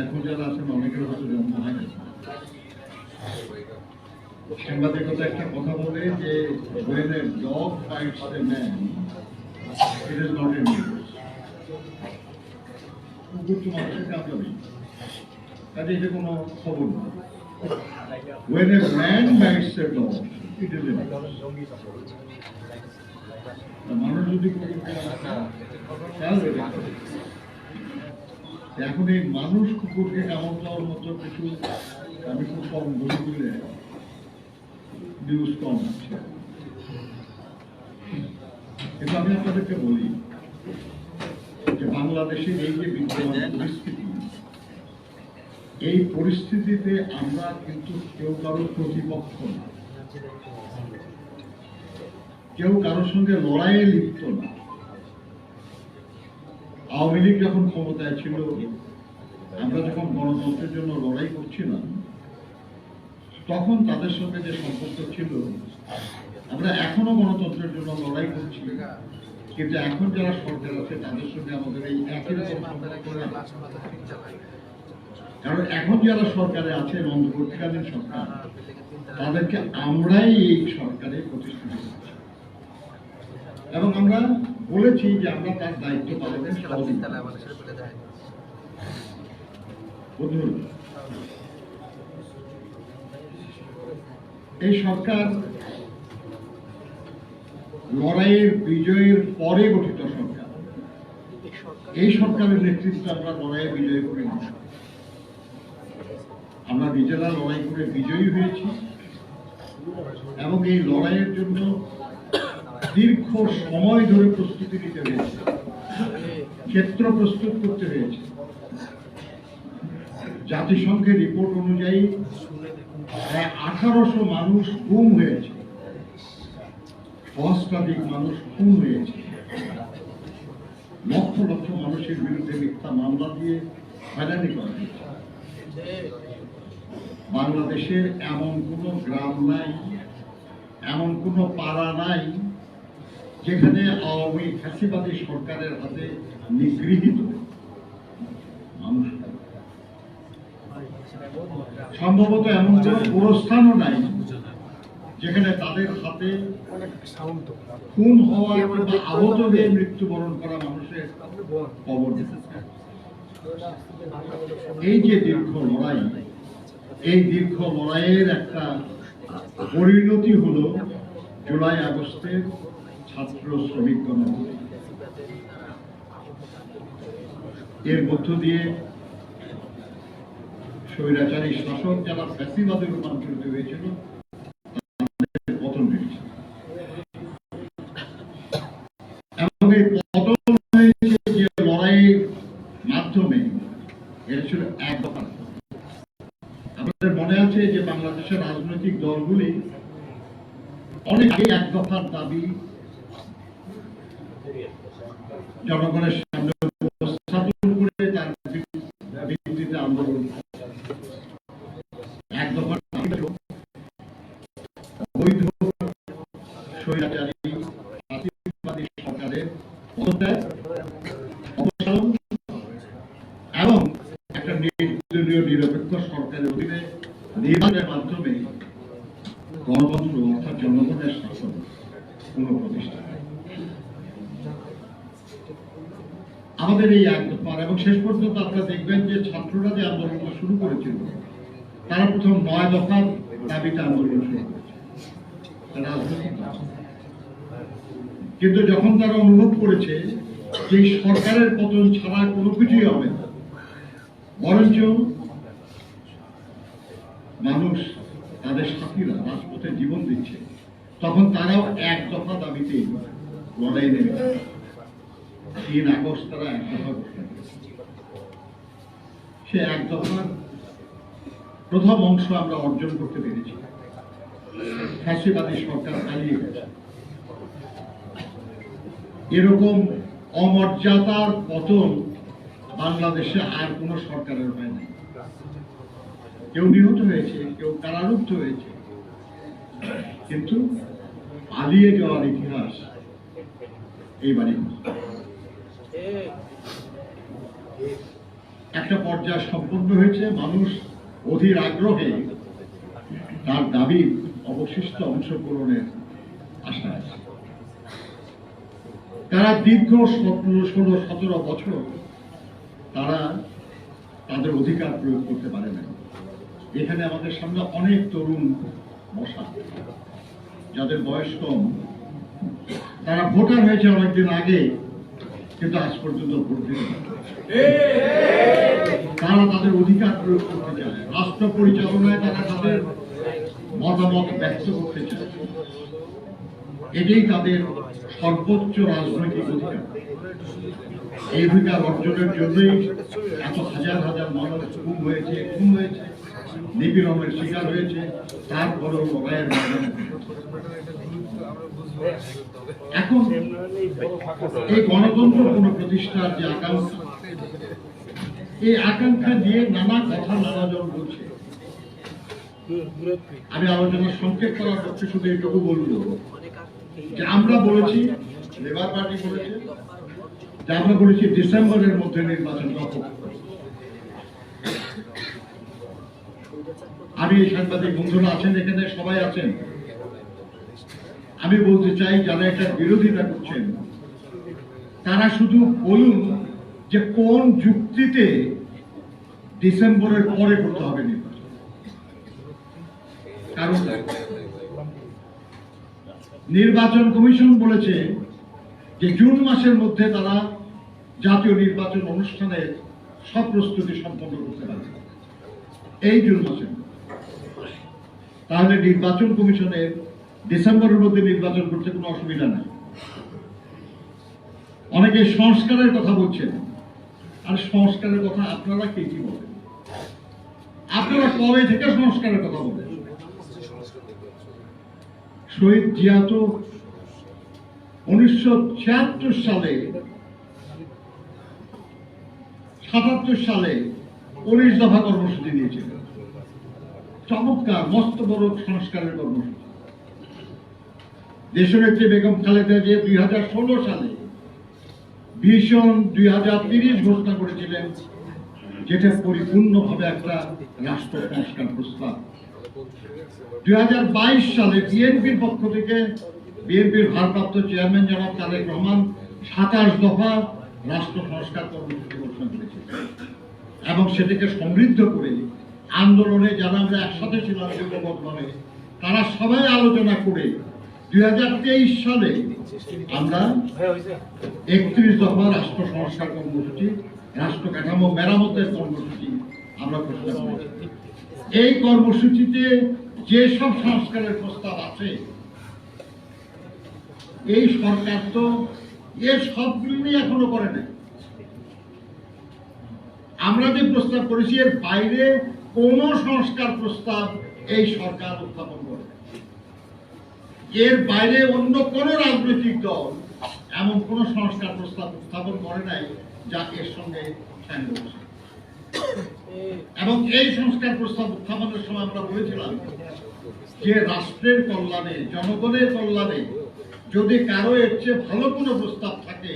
এখন যারা আছেন সাংবাদিকতা একটা কথা বলে যে when a dog fights a man it is not কাজে এটা কোনো when a man bites a dog it is করে। এখন এই মানুষ কুকুরকে কামড় দেওয়ার মতো কিছু আমি খুব কম বলে নিউজ কম আছে কিন্তু আমি আপনাদেরকে বলি যে বাংলাদেশের এই যে বিদ্যমান পরিস্থিতি এই পরিস্থিতিতে আমরা কিন্তু কেউ কারোর প্রতিপক্ষ না। কেউ কারোর সঙ্গে লড়াইয়ে লিপ্ত না। আওয়ামী লীগ যখন ক্ষমতায় ছিল আমরা যখন গণতন্ত্রের জন্য লড়াই করছিলাম তখন তাদের সঙ্গে যে সম্পর্ক ছিল আমরা এখনও গণতন্ত্রের জন্য লড়াই করছি। কিন্তু এখন যারা সরকার আছে তাদের সঙ্গে আমাদের এই একই কারণ এখন যারা সরকারে আছে অন্তর্বর্তীকালীন সরকার তাদেরকে আমরাই এই সরকারে প্রতিষ্ঠিত করছি। এবং আমরা বলেছি যে আমরা তার দায়িত্ব পালনের। বন্ধুরা, এই সরকার লড়াইয়ের বিজয়ের পরে গঠিত সরকার। এই সরকারের নেতৃত্বে আমরা লড়াইয়ে বিজয় করে আমরা নিজেরা লড়াই করে বিজয়ী হয়েছি এবং এই লড়াইয়ের জন্য দীর্ঘ সময় ধরে প্রস্তুতি নিতে হয়েছে, ক্ষেত্র প্রস্তুত করতে হয়েছে। জাতিসংঘের রিপোর্ট অনুযায়ী প্রায় আঠারোশো মানুষ গুম হয়েছে। সহস্রাধিক মানুষ খুন হয়েছে। লক্ষ লক্ষ মানুষের বিরুদ্ধে মিথ্যা মামলা দিয়ে হয়রানি করা হয়েছে। বাংলাদেশের এমন কোনো গ্রাম নাই, এমন কোনো পাড়া নাই, যেখানে আওয়ামী ফ্যাসিবাদী সরকারের হাতে নিগৃহীত সম্ভবত এমন কোনো গোরস্থানও নাই যেখানে তাদের হাতে খুন হওয়া বা আহত হয়ে মৃত্যুবরণ করা মানুষের কবর নেই। এই যে দীর্ঘ লড়াই এই দীর্ঘ লড়াইয়ের একটা পরিণতি হলো জুলাই আগস্টের ছাত্র শ্রমিক। এর মধ্য দিয়ে স্বৈরাচারী শাসক যারা ফ্যাসিবাদে রূপান্তরিত হয়েছিল তাদের পতন হয়েছে লড়াইয়ের মাধ্যমে এটা ছিল এক আপনাদের মনে আছে যে বাংলাদেশের রাজনৈতিক দলগুলি অনেক এক দফার দাবি জনগণের সামনে উপস্থাপন করে তার ভিত্তিতে আন্দোলন এক দফার দাবি ছিল অবৈধ স্বৈরাচারী জাতীয়তাবাদী সরকারের পদত্যাগ অবসান এবং একটা নির্দলীয় নিরপেক্ষ সরকারের অধীনে নির্বাচনের মাধ্যমে গণতন্ত্র অর্থাৎ জনগণের শাসন পুনঃপ্রতিষ্ঠা আমাদের এই এক এবং শেষ পর্যন্ত আপনারা দেখবেন যে ছাত্ররা যে আন্দোলনটা শুরু করেছিল, তারা প্রথম নয় দফার দাবিতে আন্দোলন শুরু করেছে রাজনৈতিক। কিন্তু যখন তারা অনুভব করেছে যে সরকারের পতন ছাড়া কোনো কিছুই হবে না। বরঞ্চ মানুষ তাদের সাথীরা রাজপথে জীবন দিচ্ছে। তখন তারাও এক দফা দাবিতে লড়াই গেছে। তিন আগস্ট তারা এক দফা সে এক দফার প্রথম অংশ আমরা অর্জন করতে পেরেছি। ফ্যাসিবাদী সরকার পালিয়ে গেছে। এরকম অমর্যাদার পতন বাংলাদেশে আর কোনো সরকারের হয় নাই কেউ নিহত হয়েছে, কেউ কারারুদ্ধ হয়েছে। কিন্তু পালিয়ে যাওয়ার ইতিহাস এইবারই একটা পর্যায় সম্পন্ন হয়েছে, মানুষ অধীর আগ্রহে তার দাবি অবশিষ্ট অংশ পূরণের আশা আছে তারা দীর্ঘ সতেরো ষোলো, সতেরো বছর তারা তাদের অধিকার প্রয়োগ করতে পারে না এখানে আমাদের সামনে অনেক তরুণ বসা যাদের বয়স কম, তারা ভোটার হয়েছে অনেকদিন আগে, কিন্তু আজ পর্যন্ত ভোট দিতে তারা তাদের অধিকার প্রয়োগ করতে চায়, রাষ্ট্র পরিচালনায় তারা তাদের মতামত ব্যক্ত করতে চায়। এটাই তাদের সর্বোচ্চ রাজনৈতিক অধিকার। এই অধিকার অর্জনের জন্যই এত হাজার হাজার মানুষ খুন হয়েছে খুন হয়েছে, নিপীড়নের শিকার হয়েছে, তারপরেও লড়াইয়ের ময়দানে এখন এই গণতন্ত্র পুনঃপ্রতিষ্ঠার যে আকাঙ্ক্ষা, এই আকাঙ্ক্ষা দিয়ে নানা কথা নানা জন বলছে। আমি আলোচনা সংক্ষেপ করার পক্ষে শুধু এইটুকু বলব। যে আমরা বলেছি লেবার পার্টি বলেছে, যে আমরা বলেছি ডিসেম্বরের মধ্যে নির্বাচন আমি সাংবাদিক বন্ধুরা আছেন এখানে, সবাই আছেন। আমি বলতে চাই, যারা এটা বিরোধিতা করছেন, তারা শুধু বলুন যে কোন যুক্তিতে ডিসেম্বরের পরে করতে হবে নির্বাচন কারণ নির্বাচন কমিশন বলেছে যে জুন মাসের মধ্যে তারা জাতীয় নির্বাচন অনুষ্ঠানের সব প্রস্তুতি সম্পন্ন করতে পারবে। এই জুন মাসে। তাহলে নির্বাচন কমিশনের ডিসেম্বরের মধ্যে নির্বাচন করতে কোনো অসুবিধা নাই। অনেকে সংস্কারের কথা বলছেন। আর সংস্কারের কথা আপনারা কে কি বলেন? আপনারা কবে থেকে সংস্কারের কথা বলেন? শহীদ জিয়া তো উনিশশো ছিয়াত্তর সালে, সাতাত্তর সালে উনিশ দফা কর্মসূচি দিয়েছিলেন চমৎকার, মস্ত বড় সংস্কারের কর্মসূচি। দেশনেত্রী বেগম খালেদা যে দুই হাজার ষোলো সালে ভীষণ দুই হাজার ঘোষণা করেছিলেন, যেটা পরিপূর্ণভাবে একটা রাষ্ট্র সংস্কার প্রস্তাব। সালে বিএনপির পক্ষ থেকে বিএনপির ভারপ্রাপ্ত চেয়ারম্যান জনাব তারেক রহমান সাতাশ দফা রাষ্ট্র সংস্কার কর্মসূচি ঘোষণা এবং সেটাকে সমৃদ্ধ করে আন্দোলনে যারা আমরা একসাথে ছিলাম যুগবদ্ধভাবে তারা সবাই আলোচনা করে দুই হাজার তেইশ সালে আমরা একত্রিশ দফা রাষ্ট্র সংস্কার কর্মসূচি, রাষ্ট্র কাঠামো মেরামতের কর্মসূচি আমরা ঘোষণা করেছি। এই কর্মসূচিতে যে সব সংস্কারের প্রস্তাব আছে, এই সরকার তো এর সবগুলি এখনও করে নাই আমরা যে প্রস্তাব করেছি, এর বাইরে কোন সংস্কার প্রস্তাব এই সরকার উত্থাপন করে এর বাইরে অন্য কোন রাজনৈতিক দল এমন কোন সংস্কার প্রস্তাব উত্থাপন করে নাই যা এর সঙ্গে। এবং এই সংস্কার প্রস্তাব উত্থাপনের সময় আমরা বলেছিলাম যে রাষ্ট্রের কল্যাণে, জনগণের কল্যাণে যদি কারও এর চেয়ে ভালো কোনো প্রস্তাব থাকে,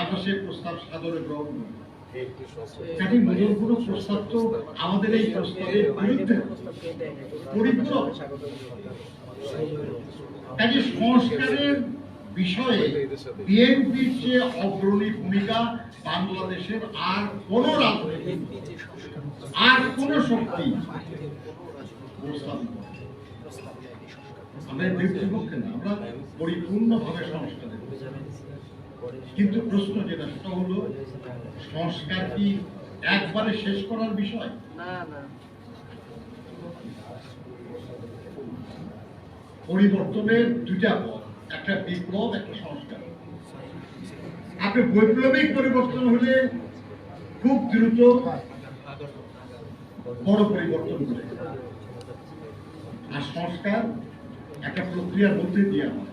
আমরা সেই প্রস্তাব সাদরে গ্রহণ করি আমাদের এই প্রস্তাবের বিরুদ্ধে পরিপূরক। সংস্কারের বিষয়ে বিএনপির যে অগ্রণী ভূমিকা বাংলাদেশের আর কোন রাজনৈতিক আর কোন শক্তি। আমরা না আমরা পরিপূর্ণভাবে সংস্কারের কিন্তু প্রশ্ন যেটা সেটা হলো সংস্কার কি একবারে শেষ করার বিষয়? না না। পরিবর্তনের দুইটা পথ। একটা বিপ্লব, একটা সংস্কার। আপনি বৈপ্লবিক পরিবর্তন হলে খুব দ্রুত বড় পরিবর্তন করে আর সংস্কার একটা প্রক্রিয়ার মধ্যে দিয়ে হয়।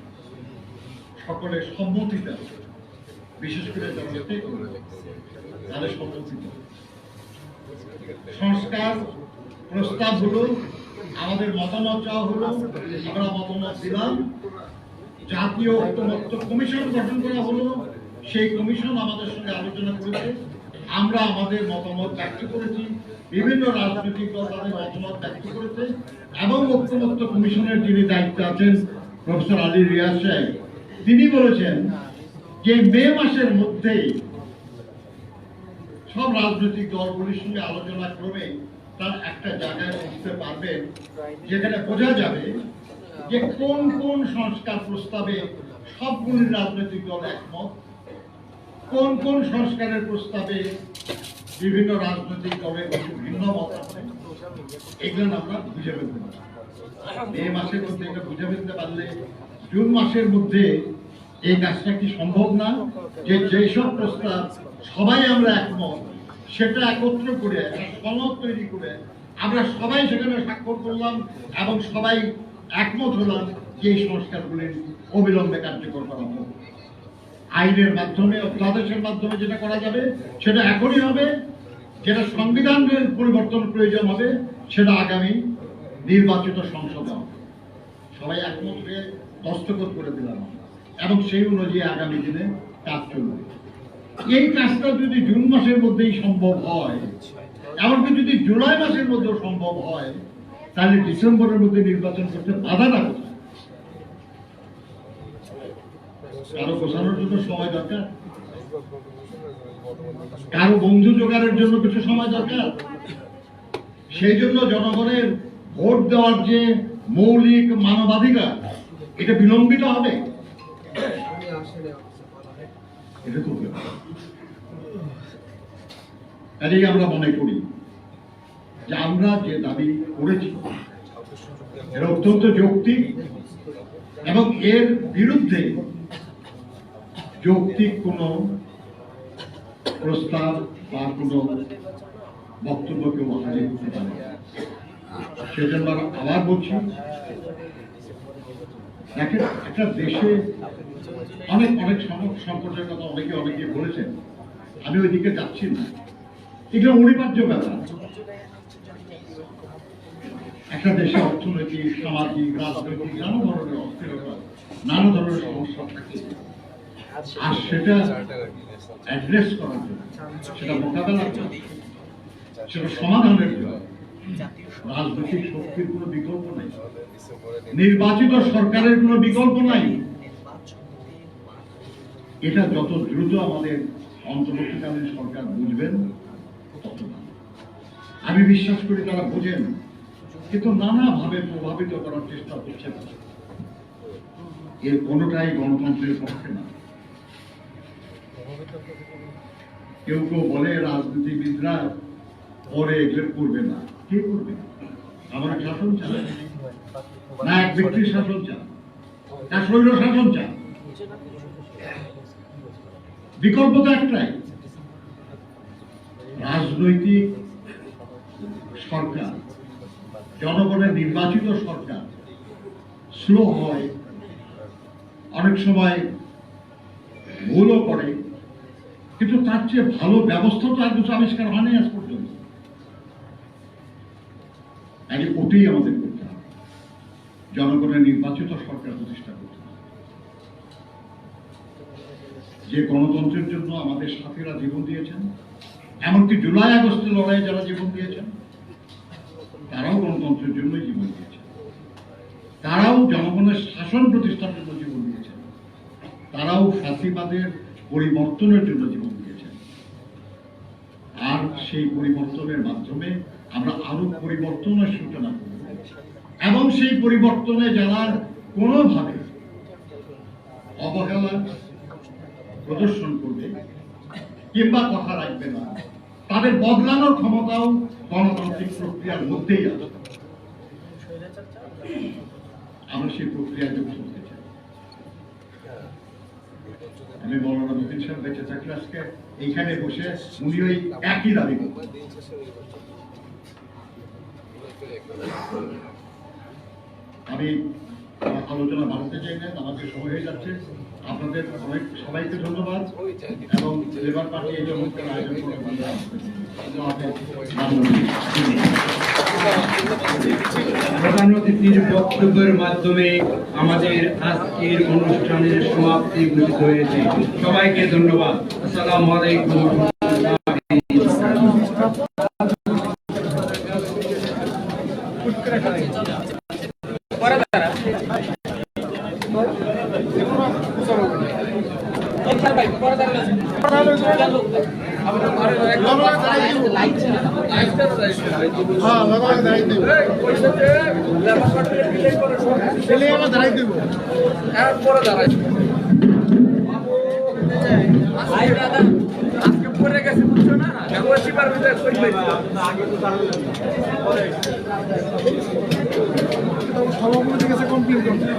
সকলের সম্মতিতে আসে। বিশেষ করে তাদের সম্পর্কিত সংস্কার প্রস্তাব হলো, আমাদের মতামত চাওয়া হলো, আমরা মতামত দিলাম জাতীয় ঐক্যমত্য কমিশন গঠন করা হলো। সেই কমিশন আমাদের সঙ্গে আলোচনা করেছে। আমরা আমাদের মতামত ব্যক্ত করেছি। বিভিন্ন রাজনৈতিক দল তাদের মতামত ব্যক্ত করেছে। এবং ঐক্যমত্য কমিশনের যিনি দায়িত্বে আছেন প্রফেসর আলী রিয়াজ সাহেব, তিনি বলেছেন যে মে মাসের মধ্যেই সব রাজনৈতিক দলগুলির সঙ্গে আলোচনা ক্রমে তার একটা জায়গায় পৌঁছতে পারবেন যেখানে বোঝা যাবে যে কোন কোন সংস্কার প্রস্তাবে সবগুলি রাজনৈতিক দল একমত? কোন কোন সংস্কারের প্রস্তাবে বিভিন্ন রাজনৈতিক দলের কিছু ভিন্ন মত আছে? এগুলো আমরা বুঝে ফেলতে পারি। মে মাসের মধ্যে এটা বুঝে ফেলতে পারলে জুন মাসের মধ্যে এই কাজটা কি সম্ভব না? যে যেসব প্রস্তাব সবাই আমরা একমত, সেটা একত্র করে, একটা সনদ তৈরি করে আমরা সবাই সেখানে স্বাক্ষর করলাম এবং সবাই একমত হলাম যে এই সংস্কারগুলির অবিলম্বে কার্যকর করা হোক আইনের মাধ্যমে অধ্যাদেশের মাধ্যমে যেটা করা যাবে, সেটা এখনই হবে। যেটা সংবিধানের পরিবর্তন প্রয়োজন হবে, সেটা আগামী নির্বাচিত সংসদে হবে। সবাই একমত হয়ে দস্তখত করে দিলাম এবং সেই অনুযায়ী আগামী দিনে কাজ চলবে। এই কাজটা যদি জুন মাসের মধ্যেই সম্ভব হয়, এমনকি যদি জুলাই মাসের মধ্যেও সম্ভব হয় তাহলে ডিসেম্বরের মধ্যে নির্বাচন করতে বাধাটা কোথায় কারও গোছানোর জন্য সময় দরকার? কারও বন্ধু জোগাড়ের জন্য কিছু সময় দরকার? সেই জন্য জনগণের ভোট দেওয়ার যে মৌলিক মানবাধিকার, এটা বিলম্বিত হবে? এটা তো। কাজেই আমরা মনে করি। যে আমরা যে দাবি করেছি এটা অত্যন্ত যৌক্তিক এবং এর বিরুদ্ধে যৌক্তিক কোনো প্রস্তাব বা কোনো বক্তব্য কেউ হাজির করতে পারে সেজন্য আবার বলছি একটা দেশে অনেক অনেক সংকটের কথা অনেকে অনেকে বলেছেন, আমি ওইদিকে যাচ্ছি না। এগুলো অনিবার্য ব্যাপার। একটা দেশে অর্থনৈতিক, সামাজিক, রাজনৈতিক, নানা ধরনের অস্থিরতা, নানা ধরনের সমস্যা থাকে। আর সেটা অ্যাড্রেস করার জন্য, সেটা মোকাবেলার জন্য, সেটা সমাধানের জন্য। রাজনৈতিক শক্তির কোনো বিকল্প নাই। নির্বাচিত সরকারের কোনো বিকল্প নাই। এটা যত দ্রুত আমাদের অন্তর্বর্তীকালীন সরকার বুঝবেন, তত আমি বিশ্বাস করি তারা বোঝেন। কিন্তু নানাভাবে প্রভাবিত করার চেষ্টা করছে তারা। এর কোনোটাই গণতন্ত্রের পক্ষে না। কেউ কেউ বলে রাজনীতিবিদরা পরে এগুলো করবে না। কে করবে? আমার শাসন চান না, এক ব্যক্তির শাসন চান না শৈল শাসন চান বিকল্প তো একটাই। রাজনৈতিক সরকার। জনগণের নির্বাচিত সরকার স্লো হয়, অনেক সময় ভুলও করে, কিন্তু তার চেয়ে ভালো ব্যবস্থা তো আর কিছু আবিষ্কার হয়নি আজ পর্যন্ত। আগে ওটাই আমাদের করতে হবে। জনগণের নির্বাচিত সরকার প্রতিষ্ঠা করতে হবে। যে গণতন্ত্রের জন্য আমাদের সাথীরা জীবন দিয়েছেন, এমনকি জুলাই আগস্টের লড়াইয়ে যারা জীবন দিয়েছেন গণতন্ত্রের জন্যই জীবন দিয়েছেন। তারাও জনগণের শাসন প্রতিষ্ঠার জন্য জীবন দিয়েছেন। তারাও ফাঁসিবাদের পরিবর্তনের জন্য জীবন দিয়েছেন। আর সেই পরিবর্তনের মাধ্যমে আমরা আরও পরিবর্তনের সূচনা করব। এবং সেই পরিবর্তনে যারা কোনোভাবে অবহেলা প্রদর্শন করবে কিংবা কথা রাখবে না, তাদের বদলানোর ক্ষমতাও গণতান্ত্রিক প্রক্রিয়ার মধ্যেই আছে। আমরা সেই প্রক্রিয়া যোগ করতে চাই আমি মৌলানা মতিন সাহেব বেঁচে থাকলে আজকে এইখানে বসে উনি ওই একই দাবি আমি আলোচনা বাড়াতে চাই না আমাদের সময় হয়ে যাচ্ছে। আপনাদের অনেক সবাইকে ধন্যবাদ। এবং লেবার পার্টি এই চমৎকার আয়োজন প্রধান অতিথির বক্তব্যের মাধ্যমে আমাদের আজকের অনুষ্ঠানের সমাপ্তি ঘোষিত হয়েছে। সবাইকে ধন্যবাদ। আসসালামু আলাইকুম। বাবা দাঁড়াই দিব ছেলে আমার দাঁড়াই দিব সভাপতি কাছে কমপ্লেন করতে।